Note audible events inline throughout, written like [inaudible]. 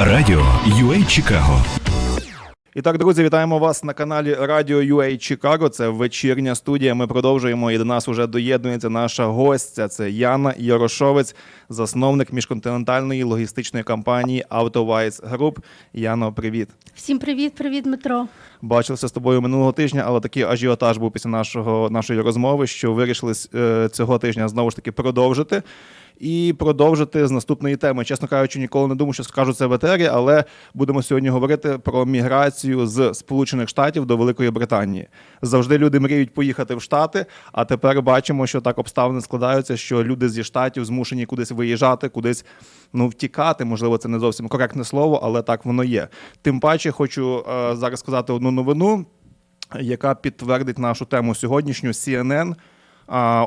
Радіо UA Чикаго І так, друзі, вітаємо вас на каналі Радіо UA Чикаго. Це вечірня студія. Ми продовжуємо. І до нас вже доєднується наша гостя. Це Яна Ярошовець, засновник міжконтинентальної логістичної компанії AutoWise Group. Яно, привіт. Всім привіт, привіт, Дмитро. Бачилися з тобою минулого тижня, але такий ажіотаж був після нашого нашої розмови, що вирішили е, цього тижня знову ж таки продовжити. І продовжити з наступної теми. Чесно кажучи, ніколи не думав, що скажу це в етері, але будемо сьогодні говорити про міграцію з Сполучених Штатів до Великої Британії. Завжди люди мріють поїхати в Штати, а тепер бачимо, що так обставини складаються, що люди зі штатів змушені кудись виїжджати, кудись ну втікати. Можливо, це не зовсім коректне слово, але так воно є. Тим паче, хочу е, зараз сказати одну новину, яка підтвердить нашу тему сьогоднішню. CNN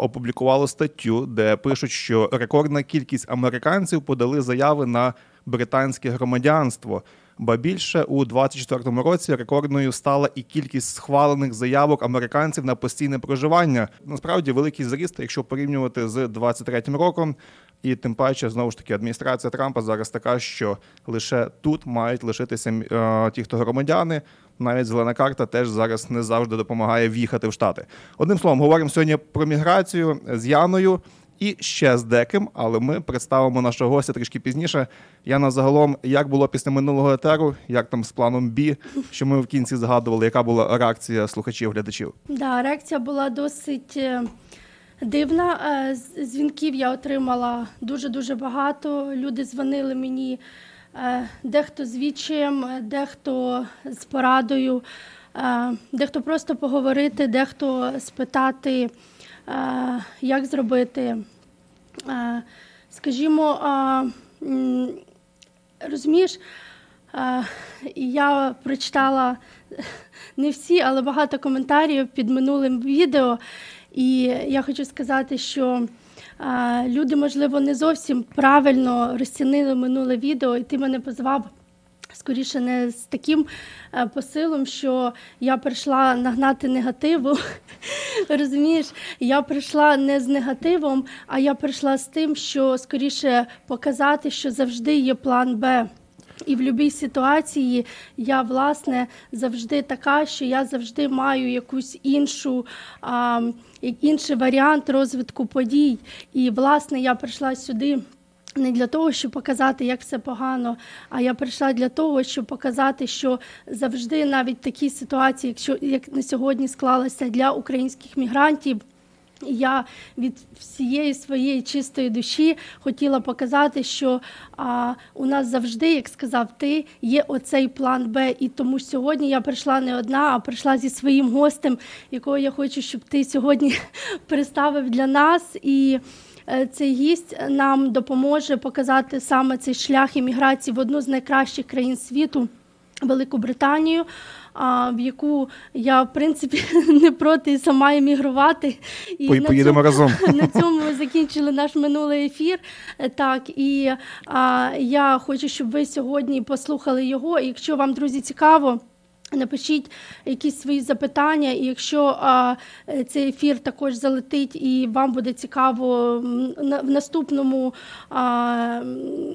опублікувало статтю, де пишуть, що рекордна кількість американців подали заяви на британське громадянство. Ба більше у 24-му році рекордною стала і кількість схвалених заявок американців на постійне проживання. Насправді великий зріст, якщо порівнювати з 23-м роком. І тим паче, знову ж таки, адміністрація Трампа зараз така, що лише тут мають лишитися е, ті, хто громадяни. Навіть зелена карта теж зараз не завжди допомагає в'їхати в Штати. Одним словом, говоримо сьогодні про міграцію з Яною і ще з деким, але ми представимо нашого гостя трішки пізніше. Яна, загалом, як було після минулого етеру, як там з планом Бі, що ми в кінці згадували, яка була реакція слухачів, глядачів? Да, реакція була досить е, дивна. Е, Дзвінків я отримала дуже-дуже багато. Люди дзвонили мені, дехто з вічем, е, дехто з порадою, е, дехто просто поговорити, дехто спитати, е, як зробити. Е, Скажімо, розумієш, е, я прочитала не всі, але багато коментарів під минулим відео. І я хочу сказати, що е, люди, можливо, не зовсім правильно розцінили минуле відео, і ти мене позвав скоріше не з таким е, посилом, що я прийшла нагнати негативу. [laughs] Розумієш, я прийшла не з негативом, а я прийшла з тим, що скоріше показати, що завжди є план Б. І в будь-якій ситуації я власне завжди така, що я завжди маю якусь іншу а, інший варіант розвитку подій. І власне я прийшла сюди. Не для того, щоб показати, як все погано, а я прийшла для того, щоб показати, що завжди навіть такі ситуації, якщо як на сьогодні склалася для українських мігрантів, я від всієї своєї чистої душі хотіла показати, що а, у нас завжди, як сказав ти, є оцей план Б. І тому сьогодні я прийшла не одна, а прийшла зі своїм гостем, якого я хочу, щоб ти сьогодні [laughs] представив для нас. І е, цей гість нам допоможе показати саме цей шлях імміграції в одну з найкращих країн світу. Велику Британію, в яку я в принципі [laughs] не проти сама емігрувати. І По, на поїдемо цьому- разом. [laughs] На цьому ми закінчили наш минулий ефір. Так, і а, я хочу, щоб ви сьогодні послухали його. І якщо вам, друзі, цікаво. Напишіть якісь свої запитання, і якщо а, цей ефір також залетить і вам буде цікаво в наступному а,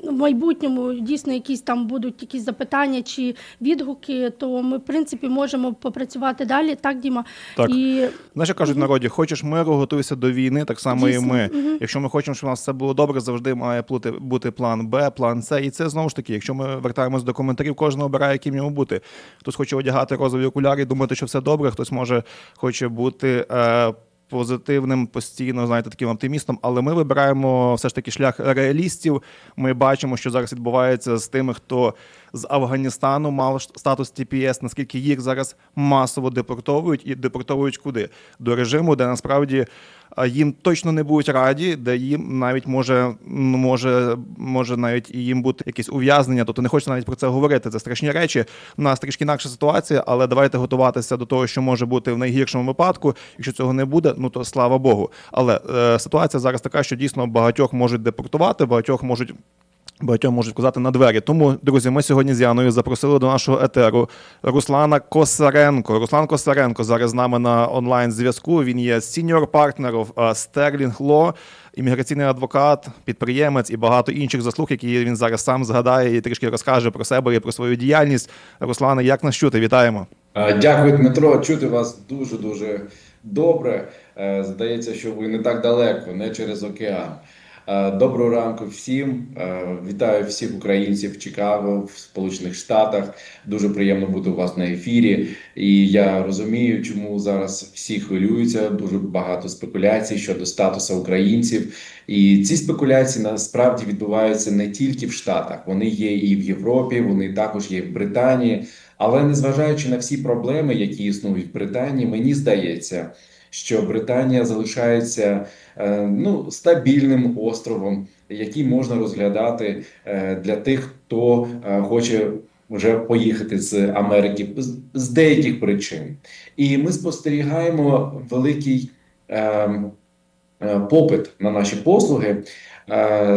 в майбутньому дійсно якісь там будуть якісь запитання чи відгуки, то ми в принципі можемо попрацювати далі. Так, Діма? Так. І Знаєш, як кажуть в народі, хочеш миру, готуйся до війни, так само Дійсно, і ми. мгм. Якщо ми хочемо, щоб у нас все було добре, завжди має бути план Б, план С. І це знову ж таки, якщо ми вертаємось до коментарів, кожен обирає, яким йому бути. Хтось хоче одягати розові окуляри і думати, що все добре, хтось може хоче бути. Е, Позитивним постійно, знаєте, таким оптимістом, але ми вибираємо все ж таки шлях реалістів. Ми бачимо, що зараз відбувається з тими, хто з Афганістану мав статус ТПС, наскільки їх зараз масово депортовують і депортовують куди? До режиму, де насправді їм точно не будуть раді, де їм навіть може, може, може навіть і їм бути якесь ув'язнення. Тобто не хочеться навіть про це говорити. Це страшні речі. У нас трішки інакша ситуація, але давайте готуватися до того, що може бути в найгіршому випадку. Якщо цього не буде, ну то слава Богу. Але е, ситуація зараз така, що дійсно багатьох можуть депортувати, багатьох можуть Багатьом можуть вказати на двері. Тому, друзі, ми сьогодні з Яною запросили до нашого етеру Руслана Косаренко. Руслан Косаренко зараз з нами на онлайн зв'язку. Він є partner of uh, Sterling Law, імміграційний адвокат, підприємець і багато інших заслуг, які він зараз сам згадає і трішки розкаже про себе і про свою діяльність. Руслане, як нас чути? Вітаємо. Е, Дякую, Дмитро. Чути вас дуже дуже добре. Е, Здається, що ви не так далеко, не через океан. Е, Доброго ранку всім. Е, Вітаю всіх українців в Чикаго, в Сполучених Штатах. Дуже приємно бути у вас на ефірі. І я розумію, чому зараз всі хвилюються. Дуже багато спекуляцій щодо статусу українців. І ці спекуляції насправді відбуваються не тільки в Штатах, вони є і в Європі, вони також є в Британії. Але незважаючи на всі проблеми, які існують в Британії, мені здається, що Британія залишається е, ну, стабільним островом, який можна розглядати е, для тих, хто е, хоче вже поїхати з Америки з, деяких причин. І ми спостерігаємо великий попит на наші послуги.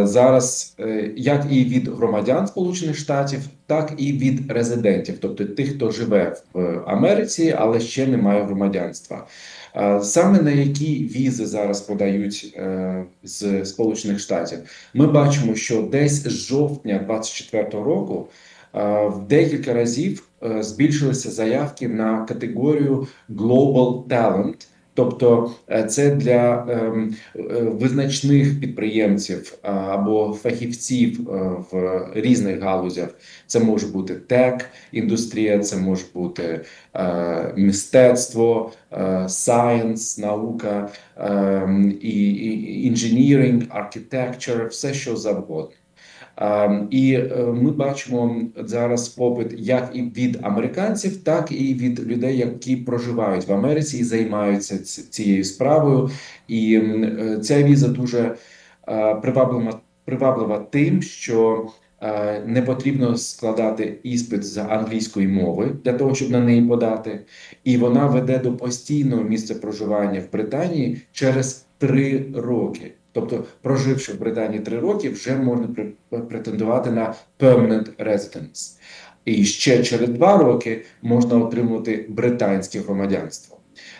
Зараз як і від громадян Сполучених Штатів, так і від резидентів, тобто тих, хто живе в Америці, але ще не має громадянства. Саме на які візи зараз подають е, з Сполучених Штатів, ми бачимо, що десь з жовтня 2024 року е, в декілька разів е, збільшилися заявки на категорію Global Talent. Тобто е, це для ем, е, визначних підприємців або фахівців е, в різних галузях. Це може бути тек індустрія, це може бути мистецтво, science, наука, е, і, і engineering, все що завгодно. Ем, І е, ми бачимо зараз попит як і від американців, так і від людей, які проживають в Америці і займаються цією справою. І е, ця віза дуже е, приваблива, приваблива тим, що не потрібно складати іспит з англійської мови для того, щоб на неї подати, і вона веде до постійного місця проживання в Британії через три роки. Тобто, проживши в Британії три роки, вже можна претендувати на permanent residence. І ще через два роки можна отримувати британське громадянство.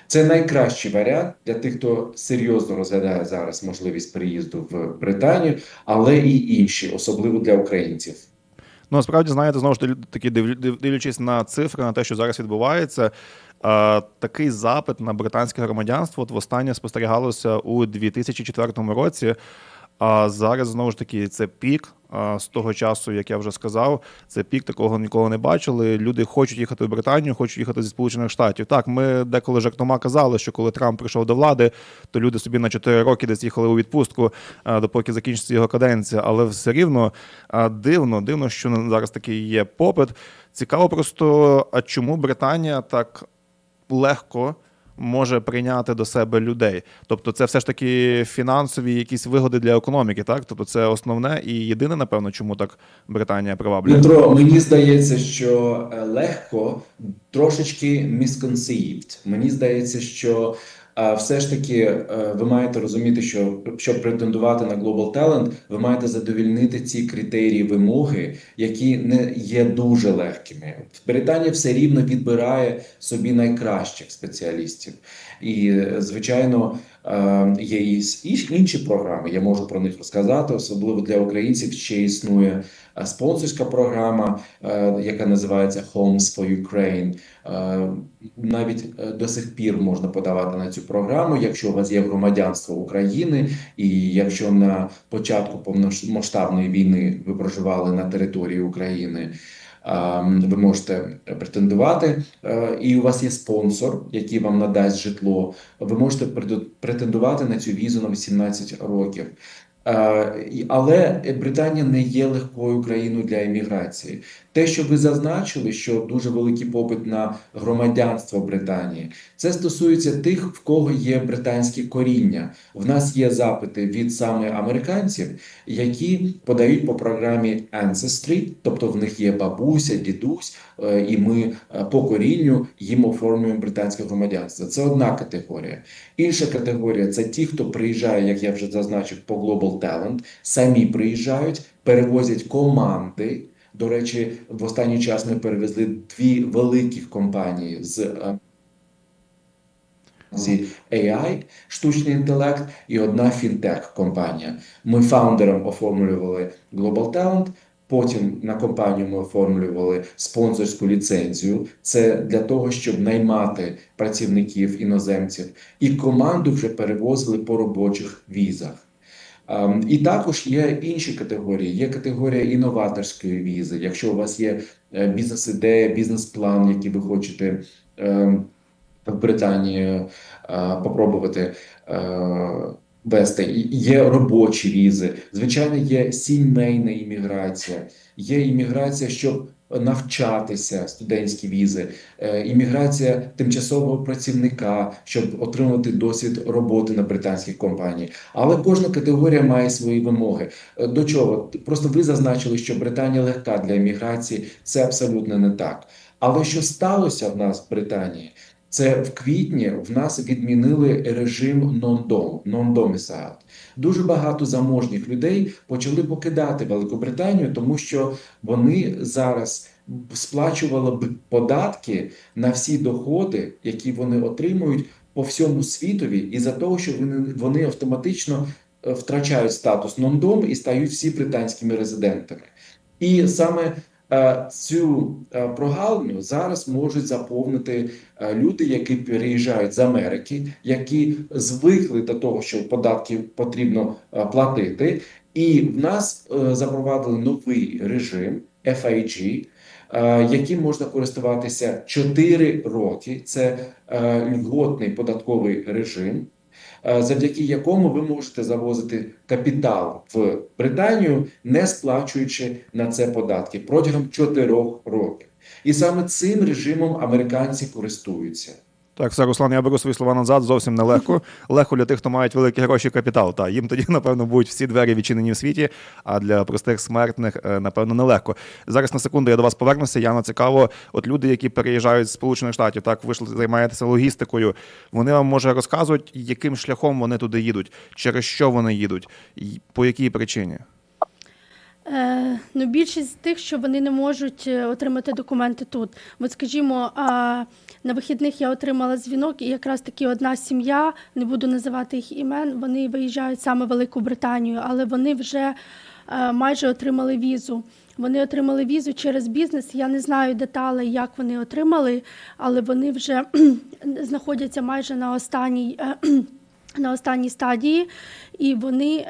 Це найкращий варіант для тих, хто серйозно розглядає зараз можливість переїзду в Британію, але і інші, особливо для українців. Ну, насправді, знаєте, знову ж таки, див- див- дивлячись на цифри, на те, що зараз відбувається, такий запит на британське громадянство от востаннє спостерігалося у 2004 році. А зараз знову ж таки це пік. З того часу, як я вже сказав, це пік такого ніколи не бачили. Люди хочуть їхати в Британію, хочуть їхати зі Сполучених Штатів. Так, ми деколи жартома казали, що коли Трамп прийшов до влади, то люди собі на 4 роки десь їхали у відпустку, а, допоки закінчиться його каденція. Але все рівно дивно, дивно, що зараз такий є попит. Цікаво просто, а чому Британія так легко може прийняти до себе людей? Тобто, це все ж таки фінансові якісь вигоди для економіки, так? Тобто, це основне і єдине, напевно, чому так Британія приваблює. Дмитро, мені здається, що е, легко трошечки misconceived. Мені здається, що все ж таки е, ви маєте розуміти, що щоб претендувати на Global Talent, ви маєте задовільнити ці критерії вимоги, які не є дуже легкими. Британія все рівно відбирає собі найкращих спеціалістів, і е, звичайно. е, Є і інші програми, я можу про них розказати, особливо для українців. Ще існує спонсорська програма, е, яка називається Homes for Ukraine. Е, Навіть е, до сих пір можна подавати на цю програму, якщо у вас є громадянство України, і якщо на початку повномасштабної війни ви проживали на території України. е, Ви можете претендувати, е, і у вас є спонсор, який вам надасть житло. Ви можете претен- претендувати на цю візу на 18 років. Е, Але Британія не є легкою країною для еміграції. Те, що ви зазначили, що дуже великий попит на громадянство Британії, це стосується тих, в кого є британське коріння. В нас є запити від саме американців, які подають по програмі Ancestry, тобто в них є бабуся, дідусь, е, і ми е, по корінню їм оформлюємо британське громадянство. Це одна категорія. Інша категорія це ті, хто приїжджає, як я вже зазначив, по Global Talent, самі приїжджають, перевозять команди. До речі, в останній час ми перевезли дві великих компанії з е, зі AI, штучний інтелект, і одна фінтех компанія. Ми фаундерам оформлювали Global Talent, потім на компанію ми оформлювали спонсорську ліцензію. Це для того, щоб наймати працівників іноземців, і команду вже перевозили по робочих візах. Ем, І також є інші категорії. Є категорія інноваторської візи. Якщо у вас є е, бізнес-ідея, бізнес-план, який ви хочете ем, в Британії е, попробувати е, вести. Є робочі візи, звичайно, є сімейна імміграція, є імміграція, щоб навчатися, студентські візи, е, імміграція тимчасового працівника, щоб отримати досвід роботи на британських компанії. Але кожна категорія має свої вимоги. Е, До чого? Просто ви зазначили, що Британія легка для імміграції. Це абсолютно не так. Але що сталося в нас в Британії? Це в квітні в нас відмінили режим non-dom, non-domicile. Дуже багато заможніх людей почали покидати Великобританію, тому що вони зараз сплачували б податки на всі доходи, які вони отримують по всьому світові, і за того, що вони, вони автоматично е, втрачають статус non-dom і стають всі британськими резидентами. І саме цю е, прогалину зараз можуть заповнити е, люди, які переїжджають з Америки, які звикли до того, що податки потрібно е, платити. І в нас е, запровадили новий режим FIG, е, яким можна користуватися 4 роки. Це е, льготний податковий режим. Е, Завдяки якому ви можете завозити капітал в Британію, не сплачуючи на це податки протягом 4 років. І саме цим режимом американці користуються. Так, все, Руслан, я беру свої слова назад. Зовсім нелегко. Легко для тих, хто мають великі гроші капітал. Та їм тоді, [laughs] напевно, будуть всі двері відчинені в світі. А для простих смертних, е, напевно, нелегко. Зараз на секунду я до вас повернуся. Яна цікаво. От люди, які переїжджають з Сполучених Штатів, так ви ж займаєтеся логістикою. Вони вам може розказують, яким шляхом вони туди їдуть, через що вони їдуть, по якій причині. Ну, більшість з тих, що вони не можуть е, отримати документи тут. От, скажімо, на вихідних я отримала дзвінок, і якраз таки одна сім'я, не буду називати їх імен, вони виїжджають саме в Велику Британію, але вони вже е, майже отримали візу. Вони отримали візу через бізнес. Я не знаю деталей, як вони отримали, але вони вже [clears throat] знаходяться майже на останній. е, [clears throat] на останній стадії, і вони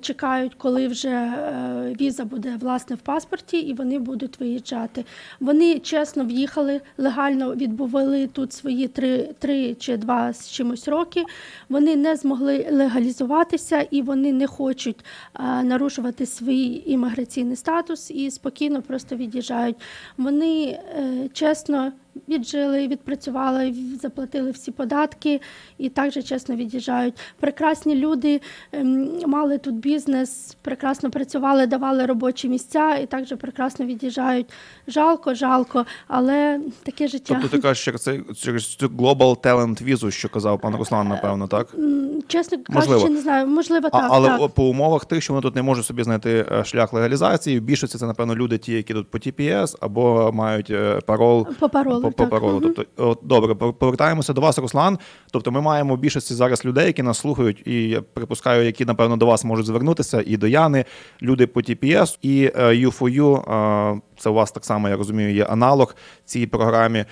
чекають, коли вже е, віза буде власне в паспорті, і вони будуть виїжджати. Вони чесно в'їхали, легально відбували тут свої три, три чи два з чимось роки. Вони не змогли легалізуватися і вони не хочуть е, нарушувати свій імміграційний статус і спокійно просто від'їжджають. Вони е, чесно віджили, відпрацювали, заплатили всі податки і також чесно від'їжджають. Прекрасні люди ем, мали тут бізнес, прекрасно працювали, давали робочі місця і також прекрасно від'їжджають. Жалко, жалко, але таке життя. Тобто ти кажеш через це через цю Global Talent візу, що казав пан Руслан, напевно, так? Чесно кажучи, не знаю, можливо, А, так. але так. по умовах тих, що вони тут не можуть собі знайти е, шлях легалізації, в більшості це, напевно, люди, ті, які тут по TPS або мають е, парол По паролу, по, так. Тобто, от, добре, пов- повертаємося до вас, Руслан. Тобто, ми маємо в більшості зараз людей, які нас слухають, і я припускаю, які напевно до вас можуть звернутися, і до Яни, люди по TPS, і е, U4U, е, це у вас так само, я розумію, є аналог цій програмі.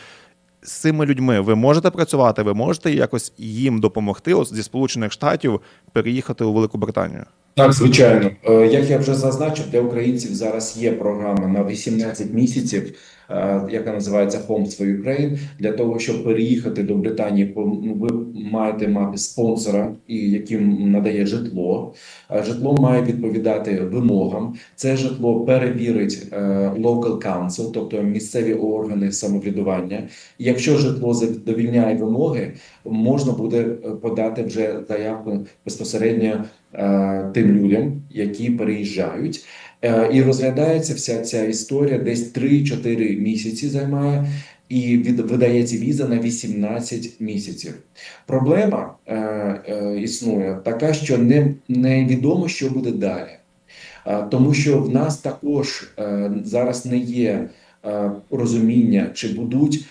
З цими людьми ви можете працювати, ви можете якось їм допомогти от, зі Сполучених Штатів переїхати у Велику Британію. Так, звичайно. Е, Як я вже зазначив, для українців зараз є програма на 18 місяців, е, яка називається Homes for Ukraine. Для того, щоб переїхати до Британії, ну, ви маєте мати спонсора, і яким надає житло. Е, Житло має відповідати вимогам. Це житло перевірить local council, тобто місцеві органи самоврядування. Якщо житло задовільняє вимоги, можна буде подати вже заявку безпосередньо тим людям, які переїжджають. Е, І розглядається вся ця історія десь 3-4 місяці займає. І від видається віза на 18 місяців. Проблема е, е, існує така, що не, невідомо, що буде далі. Е, Тому що в нас також е, зараз не є е, розуміння, чи будуть е,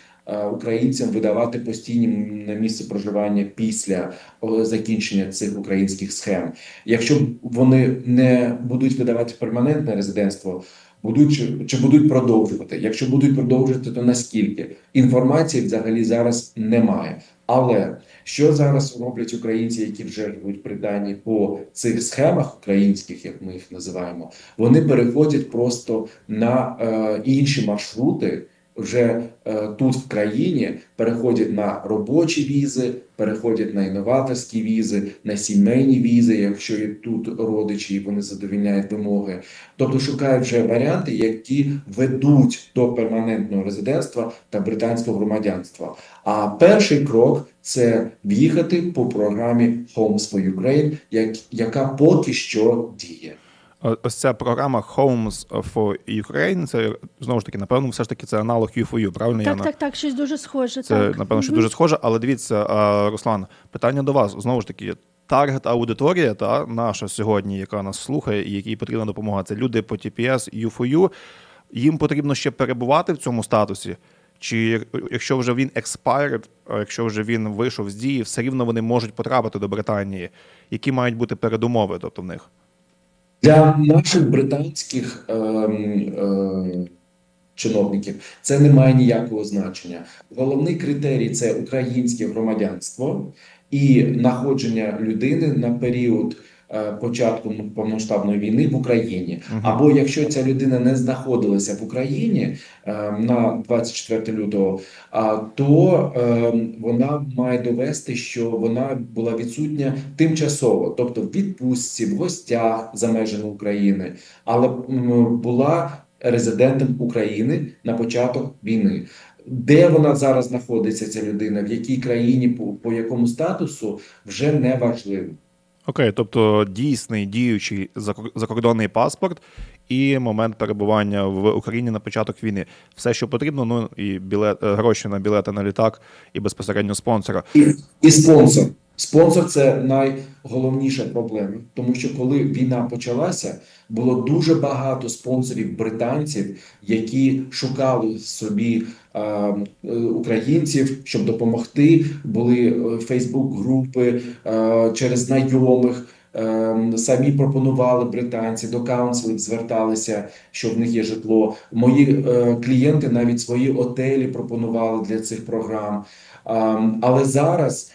українцям видавати постійні на місце проживання після закінчення цих українських схем. Якщо вони не будуть видавати перманентне резидентство, будуть чи, чи будуть продовжувати? Якщо будуть продовжувати, то наскільки інформації взагалі зараз немає. Але що зараз роблять українці, які вже живуть в Британії по цих схемах українських, як ми їх називаємо, вони переходять просто на е, інші маршрути. Вже е, тут в країні переходять на робочі візи, переходять на інноваторські візи, на сімейні візи, якщо є тут родичі, і вони задовільняють вимоги. Тобто шукають вже варіанти, які ведуть до перманентного резидентства та британського громадянства. А перший крок це в'їхати по програмі Homes for Ukraine, як, яка поки що діє. Ось ця програма Homes for Ukraine, це знову ж таки, напевно, все ж таки це аналог U4U, правильно Так, Яна? так, так, щось дуже схоже. Це так. напевно, що Мгм. дуже схоже, але дивіться, Руслан, питання до вас знову ж таки. Таргет аудиторія та наша сьогодні, яка нас слухає, і якій потрібна допомога, це люди по TPS, U4U. Їм потрібно ще перебувати в цьому статусі. Чи якщо вже він expired, якщо вже він вийшов з дії, все рівно вони можуть потрапити до Британії. Які мають бути передумови, тобто в них? Для наших британських е, е, чиновників це не має ніякого значення. Головний критерій це українське громадянство і находження людини на період е, початку повномасштабної війни в Україні. Або якщо ця людина не знаходилася в Україні е, на 24 лютого, то е, вона має довести, що вона була відсутня тимчасово, тобто в відпустці, в гостях за межами України, але була резидентом України на початок війни. Де вона зараз знаходиться, ця людина, в якій країні, по, по якому статусу, вже не важливо. Окей, тобто дійсний діючий закор- закордонний паспорт і момент перебування в Україні на початок війни. Все, що потрібно, ну і білет, е, гроші на білети на літак, і безпосередньо спонсора. І, і спонсор. Спонсор це найголовніша проблема, тому що коли війна почалася, було дуже багато спонсорів британців, які шукали собі українців, щоб допомогти. Були Фейсбук-групи е, через знайомих. Е, Самі пропонували британці до каунселів, зверталися, що в них є житло. Мої е, клієнти навіть свої отелі пропонували для цих програм. Але зараз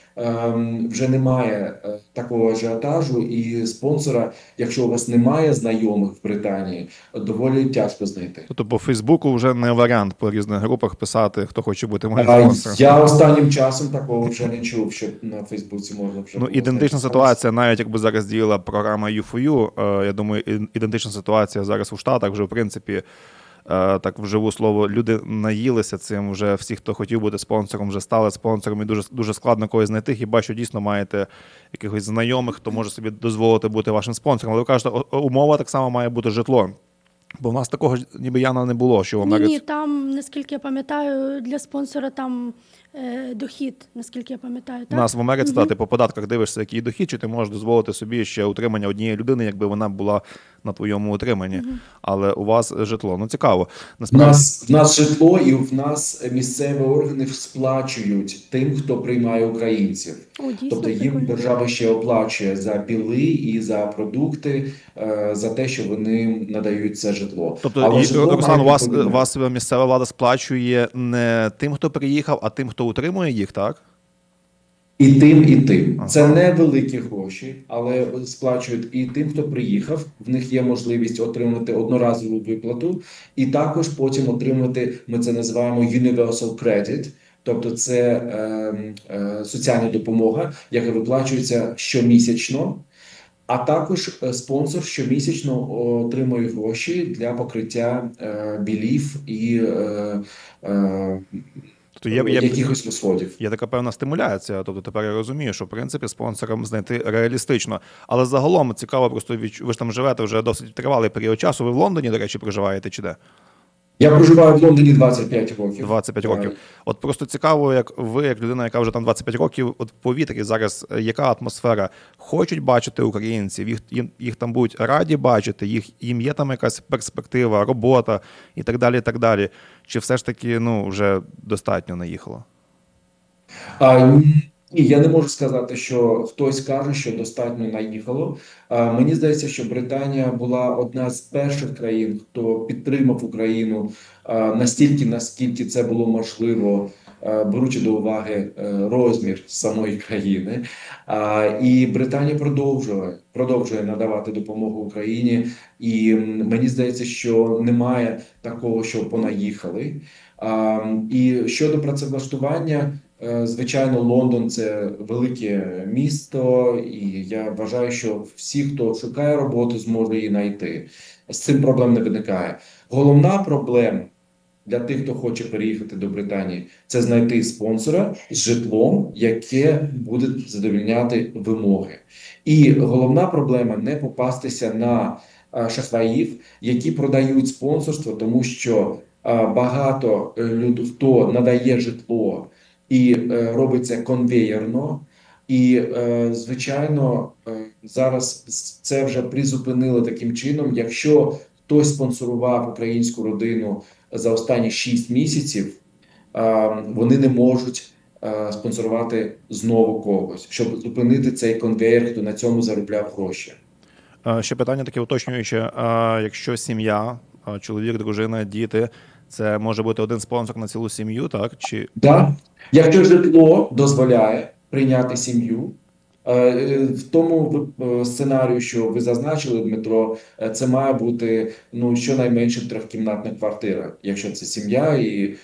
вже немає е, такого ажіотажу, і спонсора, якщо у вас немає знайомих в Британії, доволі тяжко знайти. Тобто по Фейсбуку вже не варіант по різних групах писати, хто хоче бути моїм спонсором. я останнім часом такого вже не чув, що на Фейсбуці можна вже Ну, ідентична знайти ситуація, навіть якби зараз діяла програма U4U, е, я думаю, ідентична ситуація зараз у Штатах вже, в принципі, так вживу слово, люди наїлися цим. Вже всі, хто хотів бути спонсором, вже стали спонсором, і дуже дуже складно когось знайти. Хіба що дійсно маєте якихось знайомих, хто може собі дозволити бути вашим спонсором. Але ви кажете, умова так само має бути житло. Бо в нас такого ніби Яна не було, що вам Ні, навіть... ні, там, наскільки я пам'ятаю, для спонсора там е, дохід, наскільки я пам'ятаю. У Так? нас в Америці та, ти по податках дивишся, який дохід, чи ти можеш дозволити собі ще утримання однієї людини, якби вона була на твоєму утриманні. Але у вас житло. Ну цікаво. В Насправді нас в нас житло, і в нас місцеві органи сплачують тим, хто приймає українців. О, дійсно, Тобто їм прикольно. держава ще оплачує за біли і за продукти, е, за те, що вони надають це житло. Тобто, Але і, житло Руслан, має у вас, відповідне. вас місцева влада сплачує не тим, хто приїхав, а тим, хто утримує їх, так? І тим, і тим. Ага. Це невеликі гроші, але сплачують і тим, хто приїхав. В них є можливість отримати одноразову виплату, і також потім отримати. Ми це називаємо Universal Credit. Тобто це е, е, соціальна допомога, яка виплачується щомісячно. А також е, спонсор щомісячно отримує гроші для покриття е, білів і е, е, Тобто є, є, якихось розходів. є така певна стимуляція. Тобто тепер я розумію, що в принципі спонсорам знайти реалістично. Але загалом цікаво, просто ви ж там живете вже досить тривалий період часу. Ви в Лондоні, до речі, проживаєте чи де? Я проживаю в Лондоні 25 років. 25 Е, років. От просто цікаво, як ви, як людина, яка вже там 25 років, от повітрі зараз е, яка атмосфера? Хочуть бачити українців, їх їм їх там будуть раді бачити, їх їм є там якась перспектива, робота і так далі. і так далі. Чи все ж таки ну вже достатньо наїхало? А, ні, я не можу сказати, що хтось каже, що достатньо наїхало. Мені здається, що Британія була одна з перших країн, хто підтримав Україну настільки, наскільки це було можливо, беручи до уваги е, розмір самої країни. І Британія продовжує, продовжує надавати допомогу Україні. І мені здається, що немає такого, що понаїхали. І щодо працевлаштування. Е, Звичайно, Лондон це велике місто, і я вважаю, що всі, хто шукає роботу, зможе її знайти. З цим проблем не виникає. Головна проблема для тих, хто хоче переїхати до Британії, це знайти спонсора з житлом, яке буде задовільняти вимоги. І головна проблема не попастися на е, шахраїв, які продають спонсорство, тому що е, багато е, люд, хто надає житло і е, робить конвеєрно. І, е, звичайно, е, зараз це вже призупинили таким чином. Якщо хтось спонсорував українську родину за останні 6 місяців, вони не можуть спонсорувати знову когось, щоб зупинити цей конвеєр, хто на цьому заробляв гроші. Ще питання таке уточнююче. Якщо сім'я, чоловік, дружина, діти, це може бути один спонсор на цілу сім'ю, так? Чи Да? Якщо житло дозволяє прийняти сім'ю, е, в тому е, сценарію, що ви зазначили, Дмитро, е, це має бути ну щонайменше трьохкімнатна квартира, якщо це сім'я, і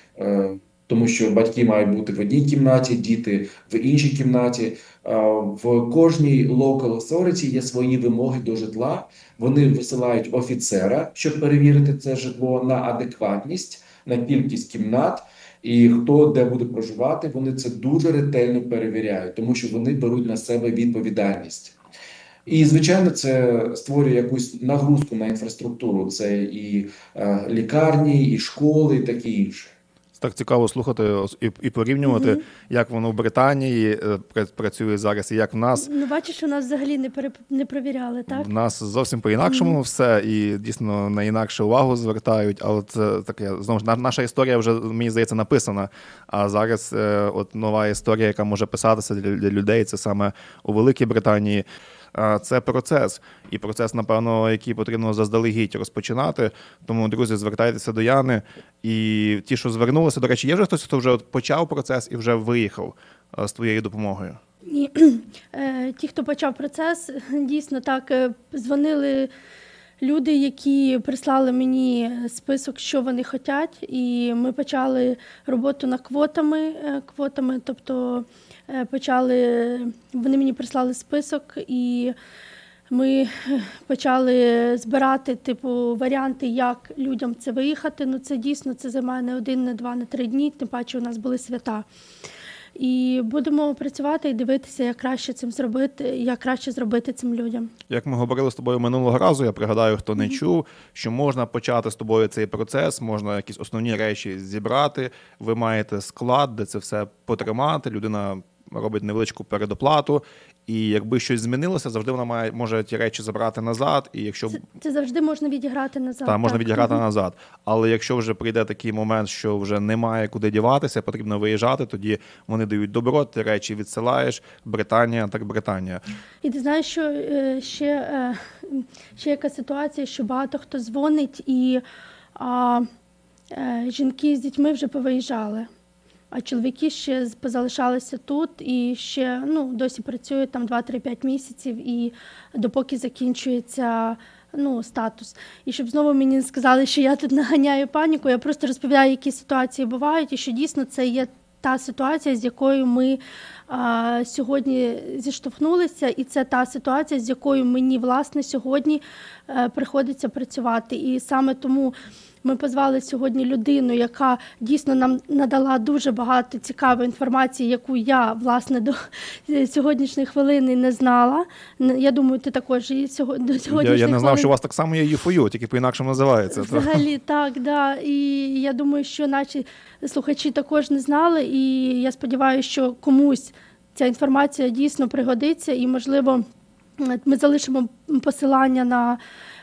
тому що батьки мають бути в одній кімнаті, діти в іншій кімнаті. Е, В кожній local authority є свої вимоги до житла. Вони висилають офіцера, щоб перевірити це житло на адекватність, на кількість кімнат. І хто де буде проживати, вони це дуже ретельно перевіряють, тому що вони беруть на себе відповідальність. І звичайно, це створює якусь нагрузку на інфраструктуру. Це і е, лікарні, і школи, і таке інше. Так цікаво слухати і, і порівнювати, як воно в Британії е, пра- працює зараз, і як в нас. Ну, бачиш, у нас взагалі не пере... не провіряли, так? В нас зовсім по-інакшому все, і дійсно на інакше увагу звертають. Але це таке знову ж на- наша історія вже мені здається написана. А зараз е, от нова історія, яка може писатися для людей, це саме у Великій Британії. Це процес, і процес, напевно, який потрібно заздалегідь розпочинати. Тому, друзі, звертайтеся до Яни. І ті, що звернулися, до речі, є вже хтось, хто вже почав процес і вже виїхав з твоєю допомогою. Ні. [clears throat] Е, Ті, хто почав процес, [clears throat] дійсно так е, дзвонили люди, які прислали мені список, що вони хочуть, і ми почали роботу над квотами. е, квотами тобто е, почали, вони мені прислали список і. Ми е, почали збирати типу варіанти, як людям це виїхати. Ну це дійсно це займає не один, не два, не три дні. Тим паче у нас були свята. І будемо працювати і дивитися, як краще цим зробити, як краще зробити цим людям. Як ми говорили з тобою минулого разу, я пригадаю, хто не чув, що можна почати з тобою цей процес, можна якісь основні речі зібрати. Ви маєте склад, де це все потримати. Людина робить невеличку передоплату, і якби щось змінилося, завжди вона має може ті речі забрати назад. І якщо Це, це завжди можна відіграти назад. та можна так. відіграти назад. Але якщо вже прийде такий момент, що вже немає куди діватися, потрібно виїжджати, тоді вони дають добро, ти речі відсилаєш. Британія, так Британія. І ти знаєш, що е, ще, е, ще яка ситуація, що багато хто дзвонить, і а, е, жінки з дітьми вже повиїжджали. А чоловіки ще позалишалися тут і ще ну, досі працюють там 2-3-5 місяців, і допоки закінчується ну, статус. І щоб знову мені не сказали, що я тут наганяю паніку, я просто розповідаю, які ситуації бувають, і що дійсно це є та ситуація, з якою ми сьогодні зіштовхнулися, і це та ситуація, з якою мені власне сьогодні е, приходиться працювати. І саме тому Ми позвали сьогодні людину, яка дійсно нам надала дуже багато цікавої інформації, яку я власне до [laughs] сьогоднішньої хвилини не знала. Я думаю, ти також і сього- до Я, сьогоднішньої я не знав, хвилини- що у вас так само є ЮФОЮ, тільки по-інакшому називається. Взагалі, так, да. І я думаю, що наші слухачі також не знали. І я сподіваюся, що комусь ця інформація дійсно пригодиться, і, можливо, ми залишимо посилання на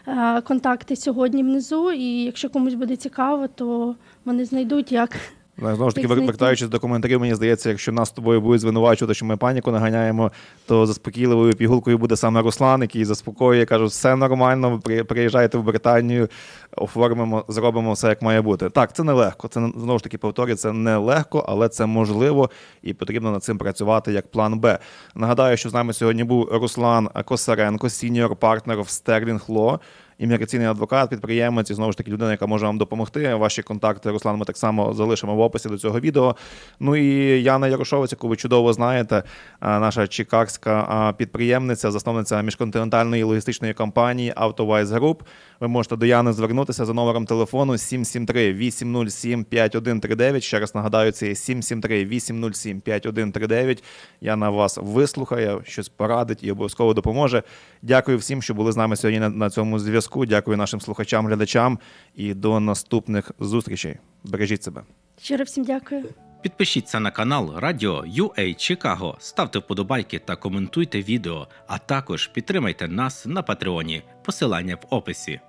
е, контакти сьогодні внизу. І якщо комусь буде цікаво, то вони знайдуть як. Ну, Знову ж таки, вертаючись до коментарів, мені здається, якщо нас з тобою будуть звинувачувати, що ми паніку наганяємо, то заспокійливою пігулкою буде саме Руслан, який заспокоює, каже, все нормально, приїжджайте в Британію, оформимо, зробимо все як має бути. Так, це нелегко. Це знову ж таки повторюю, це нелегко, але це можливо і потрібно над цим працювати як план Б. Нагадаю, що з нами сьогодні був Руслан Косаренко, сіньор партнер в Стерлінг Ло. Імміграційний адвокат, підприємець і знову ж таки людина, яка може вам допомогти. Ваші контакти, Руслан, ми так само залишимо в описі до цього відео. Ну і Яна Ярошовець, яку ви чудово знаєте, наша чикагська підприємниця, засновниця міжконтинентальної логістичної компанії AutoWise Group. Ви можете до Яни звернутися за номером телефону 773 807 5139. Ще раз нагадаю, це є 773 807 5139. Яна вас вислухає, щось порадить і обов'язково допоможе. Дякую всім, що були з нами сьогодні на, на цьому зв'язку. Дякую нашим слухачам, глядачам і до наступних зустрічей. Бережіть себе. Щиро всім дякую. Підпишіться на канал Радіо UA Чикаго, ставте вподобайки та коментуйте відео, а також підтримайте нас на Патреоні. Посилання в описі.